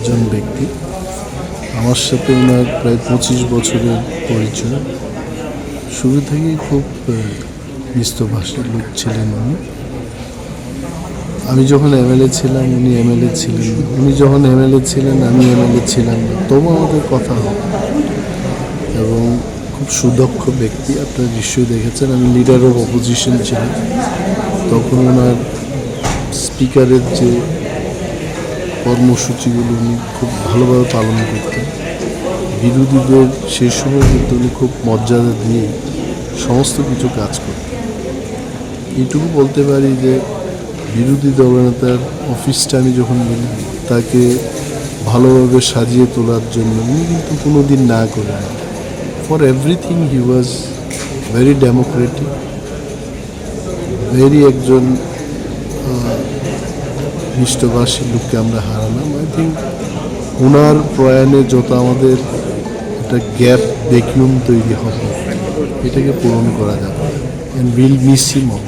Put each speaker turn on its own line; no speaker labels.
একজন ব্যক্তি। আমার সাথে ওনার প্রায় পঁচিশ বছরের পরিচয়। শুরু থেকেই খুব মিষ্টভাষী লোক ছিলেন উনি। আমি যখন এমএলএ ছিলাম, উনি এমএলএ ছিলেন। উনি যখন এমএলএ ছিলেন, আমি এমএলএ ছিলাম না। তবু আমাদের কথা হয়। এবং খুব সুদক্ষ ব্যক্তি, আপনারা নিশ্চয়ই দেখেছেন, আমি লিডার অফ অপোজিশন ছিলাম। তখন ওনার স্পিকারের যে কর্মসূচিগুলো উনি খুব ভালোভাবে পালন করতেন। বিরোধীদের সেই সময় কিন্তু উনি খুব মর্যাদা দিয়ে সমস্ত কিছু কাজ করতেন। এটুকু বলতে পারি যে বিরোধী দলনেতার অফিসটা আমি যখন বলি, তাকে ভালোভাবে সাজিয়ে তোলার জন্য উনি কিন্তু কোনো দিন না করেন for everything he was very democratic very একজন মিষ্টভাষী লোককে আমরা হারালাম। আই থিঙ্ক ওনার প্রয়াণে যত আমাদের একটা গ্যাপ ভ্যাকিউম তৈরি হবে, এটাকে পূরণ করা যাবে। And will miss him all